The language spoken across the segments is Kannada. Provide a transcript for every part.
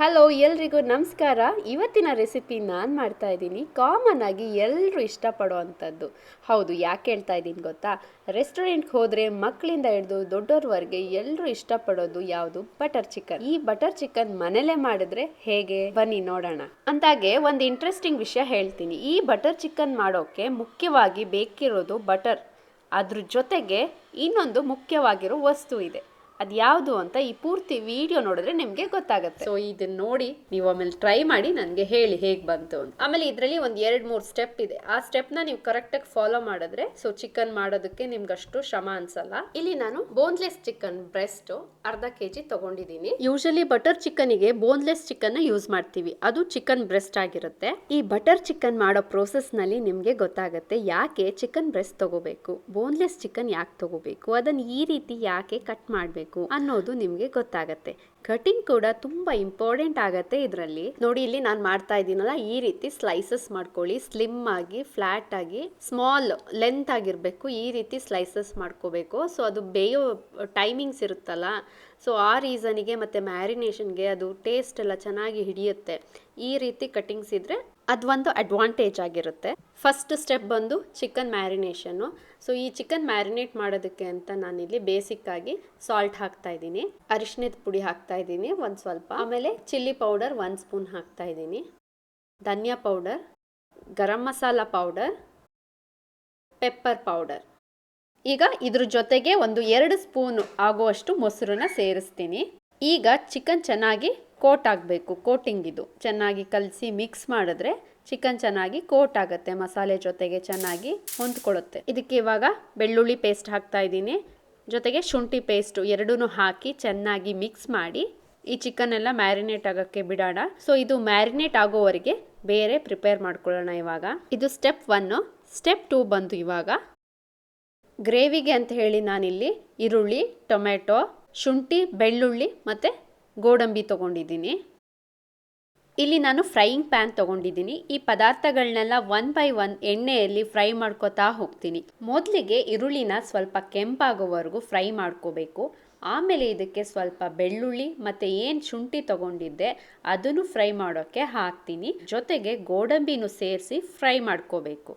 ಹಲೋ ಎಲ್ರಿಗೂ ನಮಸ್ಕಾರ. ಇವತ್ತಿನ ರೆಸಿಪಿ ನಾನು ಮಾಡ್ತಾ ಇದ್ದೀನಿ. ಕಾಮನ್ ಆಗಿ ಎಲ್ಲರೂ ಇಷ್ಟಪಡೋ ಅಂಥದ್ದು ಹೌದು, ಯಾಕೆ ಹೇಳ್ತಾ ಇದ್ದೀನಿ ಗೊತ್ತಾ? ರೆಸ್ಟೋರೆಂಟ್ಗೆ ಹೋದರೆ ಮಕ್ಕಳಿಂದ ಹಿಡಿದು ದೊಡ್ಡೋರ್ವರೆಗೆ ಎಲ್ಲರೂ ಇಷ್ಟಪಡೋದು ಯಾವುದು? ಬಟರ್ ಚಿಕನ್ ಈ ಬಟರ್ ಚಿಕನ್ ಮನೇಲೆ ಮಾಡಿದ್ರೆ ಹೇಗೆ? ಬನ್ನಿ ನೋಡೋಣ. ಅಂದಾಗೆ ಒಂದು ಇಂಟ್ರೆಸ್ಟಿಂಗ್ ವಿಷಯ ಹೇಳ್ತೀನಿ. ಈ ಬಟರ್ ಚಿಕನ್ ಮಾಡೋಕ್ಕೆ ಮುಖ್ಯವಾಗಿ ಬೇಕಿರೋದು ಬಟರ್ ಅದ್ರ ಜೊತೆಗೆ ಇನ್ನೊಂದು ಮುಖ್ಯವಾಗಿರೋ ವಸ್ತು ಇದೆ. ಅದು ಯಾವುದು ಅಂತ ಈ ಪೂರ್ತಿ ವಿಡಿಯೋ ನೋಡಿದ್ರೆ ನಿಮಗೆ ಗೊತ್ತಾಗುತ್ತೆ. ಸೊ ಇದನ್ನ ನೋಡಿ ನೀವು ಆಮೇಲೆ ಟ್ರೈ ಮಾಡಿ ನನಗೆ ಹೇಳಿ ಹೇಗೆ ಬಂತು ಅಂತ. ಆಮೇಲೆ ಇದರಲ್ಲಿ ಒಂದು ಎರಡು ಮೂರು ಸ್ಟೆಪ್ ಇದೆ. ಆ ಸ್ಟೆಪ್ನ ನೀವು ಕರೆಕ್ಟಾಗಿ ಫಾಲೋ ಮಾಡಿದ್ರೆ ಸೊ ಚಿಕನ್ ಮಾಡೋದಕ್ಕೆ ನಿಮ್ಗೆ ಅಷ್ಟು ಶ್ರಮ ಅನ್ಸಲ್ಲ. ಇಲ್ಲಿ ನಾನು ಬೋನ್ಲೆಸ್ ಚಿಕನ್ ಬ್ರೆಸ್ಟ್ ಅರ್ಧ ಕೆ ಜಿ ತಗೊಂಡಿದ್ದೀನಿ ಯೂಶಲಿ ಬಟರ್ ಚಿಕನ್ಗೆ ಬೋನ್ಲೆಸ್ ಚಿಕನ್ ಯೂಸ್ ಮಾಡ್ತೀವಿ. ಅದು ಚಿಕನ್ ಬ್ರೆಸ್ಟ್ ಆಗಿರುತ್ತೆ. ಈ ಬಟರ್ ಚಿಕನ್ ಮಾಡೋ ಪ್ರೋಸೆಸ್ನಲ್ಲಿ ನಿಮ್ಗೆ ಗೊತ್ತಾಗುತ್ತೆ ಯಾಕೆ ಚಿಕನ್ ಬ್ರೆಸ್ಟ್ ತಗೋಬೇಕು. ಬೋನ್ಲೆಸ್ ಚಿಕನ್ ಯಾಕೆ ತಗೋಬೇಕು? ಅದನ್ನ ಈ ರೀತಿ ಯಾಕೆ ಕಟ್ ಮಾಡಬೇಕು? ಅನ್ನೋದು ನಿಮಗೆ ಗೊತ್ತಾಗತ್ತೆ. ಕಟಿಂಗ್ ಕೂಡ ತುಂಬಾ ಇಂಪಾರ್ಟೆಂಟ್ ಆಗತ್ತೆ ಇದರಲ್ಲಿ. ನೋಡಿ, ಇಲ್ಲಿ ನಾನು ಮಾಡ್ತಾ ಇದ್ದೀನಲ್ಲ, ಈ ರೀತಿ ಸ್ಲೈಸಸ್ ಮಾಡ್ಕೊಳ್ಳಿ. ಸ್ಲಿಮ್ ಆಗಿ, ಫ್ಲಾಟ್ ಆಗಿ, ಸ್ಮಾಲ್, ಲೆಂತ್ ಆಗಿರಬೇಕು, ಈ ರೀತಿ ಸ್ಲೈಸಸ್ ಮಾಡ್ಕೋಬೇಕು. ಸೊ, ಅದು ಬೇಯೋ ಟೈಮಿಂಗ್ಸ್ ಇರುತ್ತಲ್ಲ, ಸೊ, ಆ ರೀಸನಿಗೆ ಮತ್ತು ಮ್ಯಾರಿನೇಷನ್ಗೆ ಅದು ಟೇಸ್ಟ್ ಎಲ್ಲ ಚೆನ್ನಾಗಿ ಹಿಡಿಯುತ್ತೆ. ಈ ರೀತಿ ಕಟಿಂಗ್ಸ್ ಇದ್ರೆ ಅದೊಂದು ಅಡ್ವಾಂಟೇಜ್ ಆಗಿರುತ್ತೆ. ಫಸ್ಟ್ ಸ್ಟೆಪ್ ಬಂದು ಚಿಕನ್ ಮ್ಯಾರಿನೇಷನ್ನು ಸೊ ಈ ಚಿಕನ್ ಮ್ಯಾರಿನೇಟ್ ಮಾಡೋದಕ್ಕೆ ಅಂತ ನಾನಿಲ್ಲಿ ಬೇಸಿಕ್ ಆಗಿ ಸಾಲ್ಟ್ ಹಾಕ್ತಾ ಇದ್ದೀನಿ. ಅರಿಶಿನದ ಪುಡಿ ಹಾಕ್ತಾ ಇದ್ದೀನಿ ಒಂದು ಸ್ವಲ್ಪ. ಆಮೇಲೆ ಚಿಲ್ಲಿ ಪೌಡರ್ ಒಂದು ಸ್ಪೂನ್ ಹಾಕ್ತಾ ಇದ್ದೀನಿ. ಧನಿಯಾ powder garam masala powder pepper powder ಈಗ ಇದ್ರ ಜೊತೆಗೆ ಒಂದು ಎರಡು ಸ್ಪೂನ್ ಆಗುವಷ್ಟು ಮೊಸರನ್ನ ಸೇರಿಸ್ತೀನಿ. ಈಗ ಚಿಕನ್ ಚೆನ್ನಾಗಿ ಕೋಟ್ ಆಗಬೇಕು, ಕೋಟಿಂಗ್ ಇದು. ಚೆನ್ನಾಗಿ ಕಲಸಿ ಮಿಕ್ಸ್ ಮಾಡಿದ್ರೆ ಚಿಕನ್ ಚೆನ್ನಾಗಿ ಕೋಟ್ ಆಗುತ್ತೆ, ಮಸಾಲೆ ಜೊತೆಗೆ ಚೆನ್ನಾಗಿ ಹೊಂದ್ಕೊಳ್ಳುತ್ತೆ. ಇದಕ್ಕೆ ಇವಾಗ ಬೆಳ್ಳುಳ್ಳಿ ಪೇಸ್ಟ್ ಹಾಕ್ತಾ ಇದ್ದೀನಿ. ಜೊತೆಗೆ ಶುಂಠಿ ಪೇಸ್ಟು ಎರಡೂ ಹಾಕಿ ಚೆನ್ನಾಗಿ ಮಿಕ್ಸ್ ಮಾಡಿ ಈ ಚಿಕನ್ ಎಲ್ಲ ಮ್ಯಾರಿನೇಟ್ ಆಗೋಕ್ಕೆ ಬಿಡೋಣ. ಸೊ ಇದು ಮ್ಯಾರಿನೇಟ್ ಆಗೋವರೆಗೆ ಬೇರೆ ಪ್ರಿಪೇರ್ ಮಾಡ್ಕೊಳ್ಳೋಣ ಇವಾಗ. ಇದು ಸ್ಟೆಪ್ ಒನ್ನು ಸ್ಟೆಪ್ ಟೂ ಬಂತು ಇವಾಗ ಗ್ರೇವಿಗೆ ಅಂತ ಹೇಳಿ ನಾನಿಲ್ಲಿ ಈರುಳ್ಳಿ ಟೊಮೆಟೊ ಶುಂಠಿ, ಬೆಳ್ಳುಳ್ಳಿ ಮತ್ತು ಗೋಡಂಬಿ ತೊಗೊಂಡಿದ್ದೀನಿ. ಇಲ್ಲಿ ನಾನು ಫ್ರೈಯಿಂಗ್ ಪ್ಯಾನ್ ತೊಗೊಂಡಿದ್ದೀನಿ. ಈ ಪದಾರ್ಥಗಳನ್ನೆಲ್ಲ ಒನ್ ಬೈ ಒನ್ ಎಣ್ಣೆಯಲ್ಲಿ ಫ್ರೈ ಮಾಡ್ಕೋತಾ ಹೋಗ್ತೀನಿ. ಮೊದಲಿಗೆ ಈರುಳ್ಳಿನ ಸ್ವಲ್ಪ ಕೆಂಪಾಗೋವರೆಗೂ ಫ್ರೈ ಮಾಡ್ಕೋಬೇಕು. ಆಮೇಲೆ ಇದಕ್ಕೆ ಸ್ವಲ್ಪ ಬೆಳ್ಳುಳ್ಳಿ ಮತ್ತು ಏನು ಶುಂಠಿ ತೊಗೊಂಡಿದ್ದೆ ಅದನ್ನು ಫ್ರೈ ಮಾಡೋಕ್ಕೆ ಹಾಕ್ತೀನಿ. ಜೊತೆಗೆ ಗೋಡಂಬಿನೂ ಸೇರಿಸಿ ಫ್ರೈ ಮಾಡ್ಕೋಬೇಕು.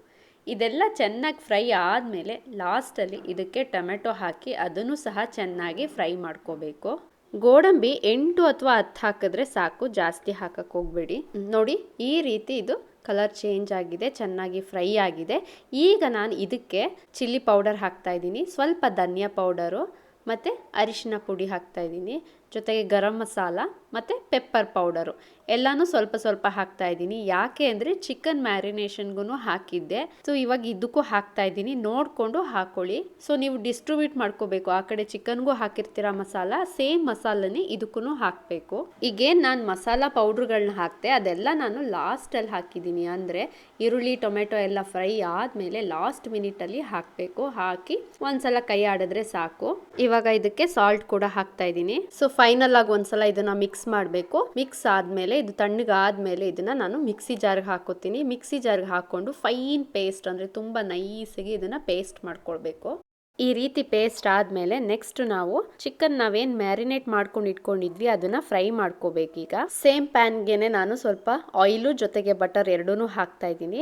ಇದೆಲ್ಲ ಚೆನ್ನಾಗಿ ಫ್ರೈ ಆದಮೇಲೆ ಲಾಸ್ಟಲ್ಲಿ ಇದಕ್ಕೆ ಟೊಮೆಟೊ ಹಾಕಿ ಅದನ್ನು ಸಹ ಚೆನ್ನಾಗಿ ಫ್ರೈ ಮಾಡ್ಕೋಬೇಕು. ಗೋಡಂಬಿ ಎಂಟು ಅಥವಾ ಹತ್ತು ಹಾಕಿದ್ರೆ ಸಾಕು. ಜಾಸ್ತಿ ಹಾಕಕ್ಕೆ ಹೋಗಬೇಡಿ. ನೋಡಿ, ಈ ರೀತಿ ಇದು ಕಲರ್ ಚೇಂಜ್ ಆಗಿದೆ, ಚೆನ್ನಾಗಿ ಫ್ರೈ ಆಗಿದೆ. ಈಗ ನಾನು ಇದಕ್ಕೆ ಚಿಲ್ಲಿ ಪೌಡರ್ ಹಾಕ್ತಾ ಇದ್ದೀನಿ. ಸ್ವಲ್ಪ ಧನಿಯಾ ಪೌಡರು ಮತ್ತು ಅರಿಶಿನ ಪುಡಿ ಹಾಕ್ತಾ ಇದ್ದೀನಿ. ಜೊತೆಗೆ ಗರಂ ಮಸಾಲ. ಮತ್ತು ಪೆಪ್ಪರ್ ಪೌಡರು ಎಲ್ಲನೂ ಸ್ವಲ್ಪ ಸ್ವಲ್ಪ ಹಾಕ್ತಾ ಇದ್ದೀನಿ. ಯಾಕೆ ಅಂದರೆ ಚಿಕನ್ ಮ್ಯಾರಿನೇಷನ್ಗೂ ಹಾಕಿದ್ದೆ. ಸೊ ಇವಾಗ ಇದಕ್ಕೂ ಹಾಕ್ತಾ ಇದ್ದೀನಿ. ನೋಡಿಕೊಂಡು ಹಾಕೊಳ್ಳಿ. ಸೊ ನೀವು ಡಿಸ್ಟ್ರಿಬ್ಯೂಟ್ ಮಾಡ್ಕೋಬೇಕು. ಆ ಕಡೆ ಚಿಕನ್ಗೂ ಹಾಕಿರ್ತೀರ ಮಸಾಲ ಸೇಮ್ ಮಸಾಲನೇ ಇದಕ್ಕೂ ಹಾಕಬೇಕು. ಈಗೇನು ನಾನು ಮಸಾಲ ಪೌಡ್ರ್ಗಳನ್ನ ಹಾಕ್ತೆ ಅದೆಲ್ಲ ನಾನು ಲಾಸ್ಟಲ್ಲಿ ಹಾಕಿದ್ದೀನಿ. ಅಂದರೆ ಈರುಳ್ಳಿ, ಟೊಮೆಟೊ ಎಲ್ಲ ಫ್ರೈ ಆದಮೇಲೆ ಲಾಸ್ಟ್ ಮಿನಿಟಲ್ಲಿ ಹಾಕಬೇಕು. ಹಾಕಿ ಒಂದ್ಸಲ ಕೈ ಆಡಿದ್ರೆ ಸಾಕು. ಇವಾಗ ಇದಕ್ಕೆ ಸಾಲ್ಟ್ ಕೂಡ ಹಾಕ್ತಾ ಇದ್ದೀನಿ. ಸೊ ಫೈನಲ್ ಆಗಿ ಒಂದ್ಸಲ ಇದನ್ನ ಮಿಕ್ಸ್ ಮಾಡಬೇಕು. ಮಿಕ್ಸ್ ಆದಮೇಲೆ ಇದು ತಣ್ಣಗಾದ್ಮೇಲೆ ಇದನ್ನ ನಾನು ಮಿಕ್ಸಿ ಜಾರ್ಗೆ ಹಾಕೋತೀನಿ ಮಿಕ್ಸಿ ಜಾರ್ಗೆ ಹಾಕೊಂಡು ಫೈನ್ ಪೇಸ್ಟ್ ಅಂದರೆ ತುಂಬ ನೈಸಿಗೆ ಇದನ್ನ ಪೇಸ್ಟ್ ಮಾಡ್ಕೊಳ್ಬೇಕು. ಈ ರೀತಿ ಪೇಸ್ಟ್ ಆದಮೇಲೆ ನೆಕ್ಸ್ಟ್ ನಾವು ಚಿಕನ್ ನಾವೇನು ಮ್ಯಾರಿನೇಟ್ ಮಾಡ್ಕೊಂಡು ಇಟ್ಕೊಂಡಿದ್ವಿ ಅದನ್ನ ಫ್ರೈ ಮಾಡ್ಕೋಬೇಕೀಗ ಸೇಮ್ ಪ್ಯಾನ್ಗೆನೆ ನಾನು ಸ್ವಲ್ಪ ಆಯಿಲು ಜೊತೆಗೆ ಬಟರ್ ಎರಡೂ ಹಾಕ್ತಾ ಇದ್ದೀನಿ.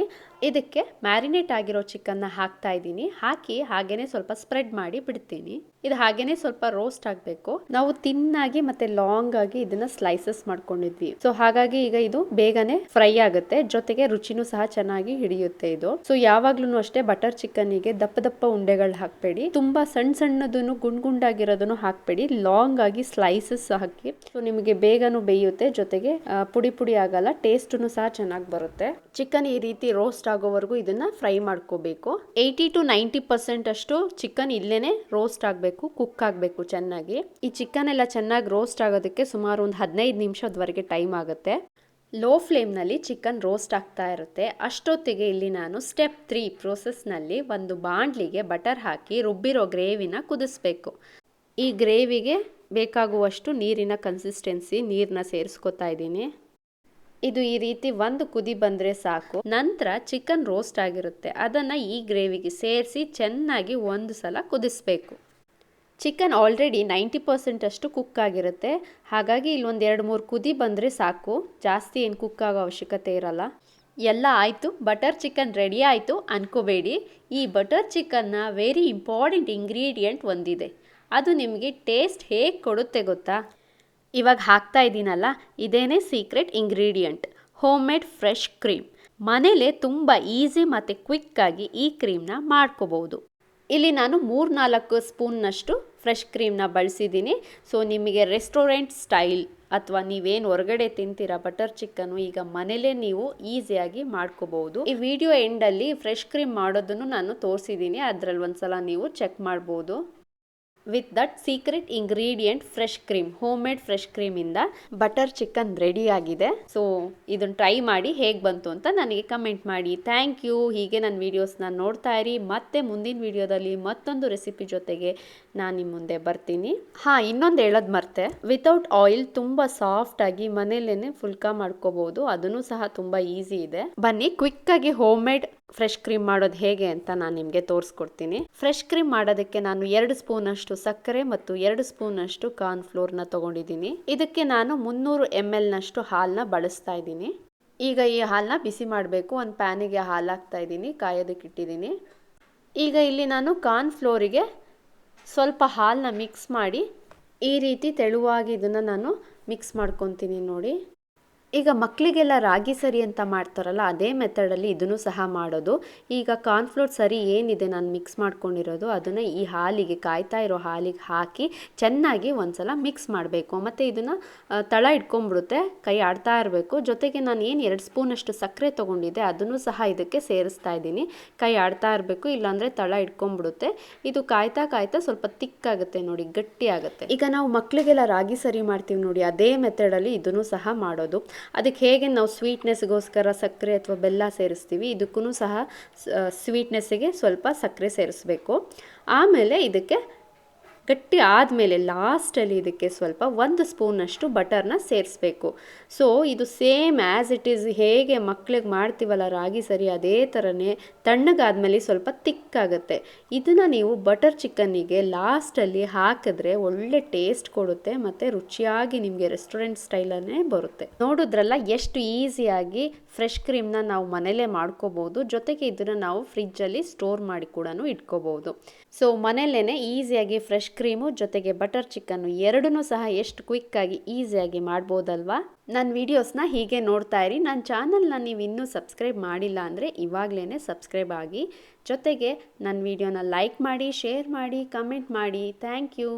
ಇದಕ್ಕೆ ಮ್ಯಾರಿನೇಟ್ ಆಗಿರೋ ಚಿಕನ್ನ ಹಾಕ್ತಾ ಇದ್ದೀನಿ. ಹಾಕಿ ಹಾಗೇನೆ ಸ್ವಲ್ಪ ಸ್ಪ್ರೆಡ್ ಮಾಡಿ ಬಿಡ್ತೀನಿ. ಇದು ಹಾಗೇನೆ ಸ್ವಲ್ಪ ರೋಸ್ಟ್ ಆಗಬೇಕು. ನಾವು ತಿನ್ನಾಗಿ ಮತ್ತೆ ಲಾಂಗ್ ಆಗಿ ಇದನ್ನ ಸ್ಲೈಸಸ್ ಮಾಡ್ಕೊಂಡಿದ್ವಿ. ಸೊ ಹಾಗಾಗಿ ಈಗ ಇದು ಬೇಗನೆ ಫ್ರೈ ಆಗುತ್ತೆ. ಜೊತೆಗೆ ರುಚಿನೂ ಸಹ ಚೆನ್ನಾಗಿ ಹಿಡಿಯುತ್ತೆ ಇದು. ಸೊ ಯಾವಾಗ್ಲೂ ಅಷ್ಟೇ ಬಟರ್ ಚಿಕನ್ನಿಗೆ ದಪ್ಪ ದಪ್ಪ ಉಂಡೆಗಳು ಹಾಕ್ಬೇಡಿ. ತುಂಬಾ ಸಣ್ಣ ಸಣ್ಣದನ್ನು ಗುಂಡ್ ಗುಂಡಾಗಿರೋದನ್ನು ಹಾಕ್ಬೇಡಿ. ಲಾಂಗ್ ಆಗಿ ಸ್ಲೈಸಸ್ ಹಾಕಿ. ಸೊ ನಿಮಗೆ ಬೇಗನೂ ಬೇಯುತ್ತೆ. ಜೊತೆಗೆ ಪುಡಿ ಪುಡಿ ಆಗಲ್ಲ. ಟೇಸ್ಟ್ ಸಹ ಚೆನ್ನಾಗಿ ಬರುತ್ತೆ. ಚಿಕನ್ ಈ ರೀತಿ ರೋಸ್ಟ್ ಆಗೋವರೆಗೂ ಇದನ್ನ ಫ್ರೈ ಮಾಡ್ಕೋಬೇಕು. ಏಯ್ಟಿ ಟು ನೈಂಟಿ ಪರ್ಸೆಂಟ್ ಅಷ್ಟು ಚಿಕನ್ ಇಲ್ಲೇನೆ ರೋಸ್ಟ್ ಆಗಬೇಕು. ಕುಕ್ ಆಗಬೇಕು ಚೆನ್ನಾಗಿ. ಈ ಚಿಕನ್ ಎಲ್ಲ ಚೆನ್ನಾಗಿ ರೋಸ್ಟ್ ಆಗೋದಕ್ಕೆ ಸುಮಾರು ಒಂದು ಹದಿನೈದು ನಿಮಿಷದವರೆಗೆ ಟೈಮ್ ಆಗುತ್ತೆ. ಲೋ ಫ್ಲೇಮ್ನಲ್ಲಿ ಚಿಕನ್ ರೋಸ್ಟ್ ಆಗ್ತಾ ಇರುತ್ತೆ. ಅಷ್ಟೊತ್ತಿಗೆ ಇಲ್ಲಿ ನಾನು ಸ್ಟೆಪ್ ತ್ರೀ ಪ್ರೋಸೆಸ್ನಲ್ಲಿ ಒಂದು ಬಾಂಡ್ಲಿಗೆ ಬಟರ್ ಹಾಕಿ ರುಬ್ಬಿರೋ ಗ್ರೇವಿನ ಕುದಿಸ್ಬೇಕು. ಈ ಗ್ರೇವಿಗೆ ಬೇಕಾಗುವಷ್ಟು ನೀರಿನ ಕನ್ಸಿಸ್ಟೆನ್ಸಿ ನೀರನ್ನ ಸೇರಿಸ್ಕೊತಾ ಇದ್ದೀನಿ. ಇದು ಈ ರೀತಿ ಒಂದು ಕುದಿ ಬಂದರೆ ಸಾಕು. ನಂತರ ಚಿಕನ್ ರೋಸ್ಟ್ ಆಗಿರುತ್ತೆ. ಅದನ್ನು ಈ ಗ್ರೇವಿಗೆ ಸೇರಿಸಿ ಚೆನ್ನಾಗಿ ಒಂದು ಸಲ ಕುದಿಸ್ಬೇಕು. ಚಿಕನ್ ಆಲ್ರೆಡಿ ನೈಂಟಿ ಪರ್ಸೆಂಟಷ್ಟು ಕುಕ್ ಆಗಿರುತ್ತೆ. ಹಾಗಾಗಿ ಇಲ್ಲೊಂದು ಎರಡು ಮೂರು ಕುದಿ ಬಂದರೆ ಸಾಕು. ಜಾಸ್ತಿ ಏನು ಕುಕ್ ಆಗೋ ಅವಶ್ಯಕತೆ ಇರಲ್ಲ. ಎಲ್ಲ ಆಯಿತು. ಬಟರ್ ಚಿಕನ್ ರೆಡಿ ಆಯಿತು. ಅನ್ಕೋಬೇಡಿ. ಈ ಬಟರ್ ಚಿಕನ್ನ ವೆರಿ ಇಂಪಾರ್ಟೆಂಟ್ ಇಂಗ್ರೀಡಿಯೆಂಟ್ ಒಂದಿದೆ. ಅದು ನಿಮಗೆ ಟೇಸ್ಟ್ ಹೇಗೆ ಕೊಡುತ್ತೆ ಗೊತ್ತಾ? ಇವಾಗ ಹಾಕ್ತಾ ಇದ್ದೀನಲ್ಲ ಇದೇನೇ secret ingredient home made fresh cream ಮನೇಲೇ ತುಂಬ ಈಸಿ ಮತ್ತು ಕ್ವಿಕ್ಕಾಗಿ ಈ ಕ್ರೀಮ್ನ ಮಾಡ್ಕೋಬೋದು ಇಲ್ಲಿ ನಾನು ಮೂರು ನಾಲ್ಕು ಸ್ಪೂನ್ನಷ್ಟು ಫ್ರೆಶ್ ಕ್ರೀಮ್ನ ಬಳಸಿದ್ದೀನಿ. ಸೊ, ನಿಮಗೆ ರೆಸ್ಟೋರೆಂಟ್ ಸ್ಟೈಲ್ ಅಥವಾ ನೀವೇನು ಹೊರಗಡೆ ತಿಂತೀರಾ ಬಟರ್ ಚಿಕನ್ನು ಈಗ ಮನೇಲೇ ನೀವು ಈಸಿಯಾಗಿ ಮಾಡ್ಕೋಬಹುದು ಈ ವಿಡಿಯೋ ಎಂಡಲ್ಲಿ ಫ್ರೆಶ್ ಕ್ರೀಮ್ ಮಾಡೋದನ್ನು ನಾನು ತೋರಿಸಿದ್ದೀನಿ. ಅದರಲ್ಲಿ ಒಂದ್ಸಲ ನೀವು ಚೆಕ್ ಮಾಡ್ಬೋದು. With that secret ingredient fresh cream home made fresh ಕ್ರೀಮಿಂದ butter chicken ready ಆಗಿದೆ. ಸೊ ಇದನ್ನು ಟ್ರೈ ಮಾಡಿ ಹೇಗೆ ಬಂತು ಅಂತ ನನಗೆ ಕಮೆಂಟ್ ಮಾಡಿ. ಥ್ಯಾಂಕ್ ಯು ಹೀಗೆ ನನ್ನ ವೀಡಿಯೋಸ್ನ ನೋಡ್ತಾ ಇರಿ. ಮತ್ತೆ ಮುಂದಿನ ವಿಡಿಯೋದಲ್ಲಿ ಮತ್ತೊಂದು ರೆಸಿಪಿ ಜೊತೆಗೆ ನಾನು ನಿಮ್ಮ ಮುಂದೆ ಬರ್ತೀನಿ. ಹಾಂ, ಇನ್ನೊಂದು ಹೇಳೋದು ಮರ್ತೆ. ವಿತೌಟ್ ಆಯಿಲ್ ತುಂಬ ಸಾಫ್ಟಾಗಿ ಮನೇಲೇನೆ ಫುಲ್ಕಾ ಮಾಡ್ಕೋಬಹುದು ಅದನ್ನು ಸಹ ತುಂಬ ಈಸಿ ಇದೆ. ಬನ್ನಿ ಕ್ವಿಕ್ಕಾಗಿ ಹೋಮ್ ಮೇಡ್ ಫ್ರೆಶ್ ಕ್ರೀಮ್ ಮಾಡೋದು ಹೇಗೆ ಅಂತ ನಾನು ನಿಮಗೆ ತೋರಿಸ್ಕೊಡ್ತೀನಿ. ಫ್ರೆಶ್ ಕ್ರೀಮ್ ಮಾಡೋದಕ್ಕೆ ನಾನು ಎರಡು ಸ್ಪೂನಷ್ಟು ಸಕ್ಕರೆ ಮತ್ತು ಎರಡು ಸ್ಪೂನಷ್ಟು ಕಾರ್ನ್ ಫ್ಲೋರ್ನ ತಗೊಂಡಿದ್ದೀನಿ. ಇದಕ್ಕೆ ನಾನು ಮುನ್ನೂರು ಎಂ ಎಲ್ನಷ್ಟು ಹಾಲನ್ನ ಬಳಸ್ತಾ ಇದ್ದೀನಿ. ಈಗ ಈ ಹಾಲನ್ನ ಬಿಸಿ ಮಾಡಬೇಕು. ಒಂದು ಪ್ಯಾನಿಗೆ ಹಾಲು ಹಾಕ್ತಾ ಇದ್ದೀನಿ, ಕಾಯೋದಕ್ಕೆ ಇಟ್ಟಿದ್ದೀನಿ. ಈಗ ಇಲ್ಲಿ ನಾನು ಕಾರ್ನ್ ಫ್ಲೋರಿಗೆ ಸ್ವಲ್ಪ ಹಾಲನ್ನ ಮಿಕ್ಸ್ ಮಾಡಿ ಈ ರೀತಿ ತೆಳುವಾಗಿ ಇದನ್ನು ನಾನು ಮಿಕ್ಸ್ ಮಾಡ್ಕೊತೀನಿ ನೋಡಿ. ಈಗ ಮಕ್ಕಳಿಗೆಲ್ಲ ರಾಗಿ ಸರಿ ಅಂತ ಮಾಡ್ತಾರಲ್ಲ, ಅದೇ ಮೆಥಡಲ್ಲಿ ಇದನ್ನು ಸಹ ಮಾಡೋದು. ಈಗ ಕಾರ್ನ್ಫ್ಲೋರ್ ಸರಿ ಏನಿದೆ ನಾನು ಮಿಕ್ಸ್ ಮಾಡ್ಕೊಂಡಿರೋದು, ಅದನ್ನು ಈ ಹಾಲಿಗೆ, ಕಾಯ್ತಾ ಇರೋ ಹಾಲಿಗೆ ಹಾಕಿ ಚೆನ್ನಾಗಿ ಒಂದ್ಸಲ ಮಿಕ್ಸ್ ಮಾಡಬೇಕು. ಮತ್ತು ಇದನ್ನು ತಳ ಇಟ್ಕೊಂಡ್ಬಿಡುತ್ತೆ, ಕೈ ಆಡ್ತಾ ಇರಬೇಕು. ಜೊತೆಗೆ ನಾನು ಏನು ಎರಡು ಸ್ಪೂನಷ್ಟು ಸಕ್ಕರೆ ತೊಗೊಂಡಿದ್ದೆ, ಅದನ್ನು ಸಹ ಇದಕ್ಕೆ ಸೇರಿಸ್ತಾ ಇದ್ದೀನಿ. ಕೈ ಆಡ್ತಾ ಇರಬೇಕು, ಇಲ್ಲಾಂದರೆ ತಳ ಇಟ್ಕೊಂಡ್ಬಿಡುತ್ತೆ. ಇದು ಕಾಯ್ತಾ ಕಾಯ್ತಾ ಸ್ವಲ್ಪ ತಿಕ್ಕಾಗುತ್ತೆ ನೋಡಿ, ಗಟ್ಟಿ ಆಗುತ್ತೆ. ಈಗ ನಾವು ಮಕ್ಕಳಿಗೆಲ್ಲ ರಾಗಿ ಸರಿ ಮಾಡ್ತೀವಿ ನೋಡಿ, ಅದೇ ಮೆಥಡಲ್ಲಿ ಇದನ್ನು ಸಹ ಮಾಡೋದು. ಅದಕ್ಕೆ ಹೇಗೆ ನಾವು ಸ್ವೀಟ್ನೆಸ್ಗೋಸ್ಕರ ಸಕ್ಕರೆ ಅಥವಾ ಬೆಲ್ಲ ಸೇರಿಸ್ತೀವಿ ಇದಕ್ಕೂ ಸಹ ಸ್ವೀಟ್ನೆಸ್ಸಿಗೆ ಸ್ವಲ್ಪ ಸಕ್ಕರೆ ಸೇರಿಸ್ಬೇಕು. ಆಮೇಲೆ ಇದಕ್ಕೆ ಗಟ್ಟಿ ಆದಮೇಲೆ ಲಾಸ್ಟಲ್ಲಿ ಇದಕ್ಕೆ ಸ್ವಲ್ಪ ಒಂದು ಸ್ಪೂನಷ್ಟು ಬಟರ್ನ ಸೇರಿಸ್ಬೇಕು. ಸೊ ಇದು ಸೇಮ್ ಆ್ಯಸ್ ಇಟ್ ಈಸ್ ಹೇಗೆ ಮಕ್ಳಿಗೆ ಮಾಡ್ತೀವಲ್ಲ ರಾಗಿ ಸರಿ ಅದೇ ಥರನೇ ತಣ್ಣಗಾದ್ಮೇಲೆ ಸ್ವಲ್ಪ ತಿಕ್ಕಾಗುತ್ತೆ. ಇದನ್ನು ನೀವು ಬಟರ್ ಚಿಕನ್ನಿಗೆ ಲಾಸ್ಟಲ್ಲಿ ಹಾಕಿದ್ರೆ ಒಳ್ಳೆ ಟೇಸ್ಟ್ ಕೊಡುತ್ತೆ ಮತ್ತು ರುಚಿಯಾಗಿ ನಿಮಗೆ ರೆಸ್ಟೋರೆಂಟ್ ಸ್ಟೈಲನ್ನೇ ಬರುತ್ತೆ. ನೋಡಿದ್ರಲ್ಲ ಎಷ್ಟು ಈಸಿಯಾಗಿ ಫ್ರೆಶ್ ಕ್ರೀಮ್ನ ನಾವು ಮನೇಲೇ ಮಾಡ್ಕೋಬೋದು, ಜೊತೆಗೆ ಇದನ್ನು ನಾವು ಫ್ರಿಜ್ಜಲ್ಲಿ ಸ್ಟೋರ್ ಮಾಡಿ ಕೂಡ ಇಟ್ಕೋಬೋದು. ಸೊ ಮನೇಲೇ ಈಸಿಯಾಗಿ ಫ್ರೆಶ್ ಕ್ರೀಮು ಜೊತೆಗೆ ಬಟರ್ ಚಿಕನ್ನು ಎರಡನ್ನೂ ಸಹ ಎಷ್ಟು ಕ್ವಿಕ್ಕಾಗಿ ಈಸಿಯಾಗಿ ಮಾಡ್ಬೋದಲ್ವಾ? ನನ್ನ ವೀಡಿಯೋಸ್ನ ಹೀಗೆ ನೋಡ್ತಾ ಇರಿ. ನನ್ನ ಚಾನಲ್ನ ನೀವು ಇನ್ನೂ ಸಬ್ಸ್ಕ್ರೈಬ್ ಮಾಡಿಲ್ಲ ಅಂದರೆ ಇವಾಗಲೇ ಸಬ್ಸ್ಕ್ರೈಬ್ ಆಗಿ. ಜೊತೆಗೆ ನನ್ನ ವೀಡಿಯೋನ ಲೈಕ್ ಮಾಡಿ, ಶೇರ್ ಮಾಡಿ, ಕಮೆಂಟ್ ಮಾಡಿ. Thank you.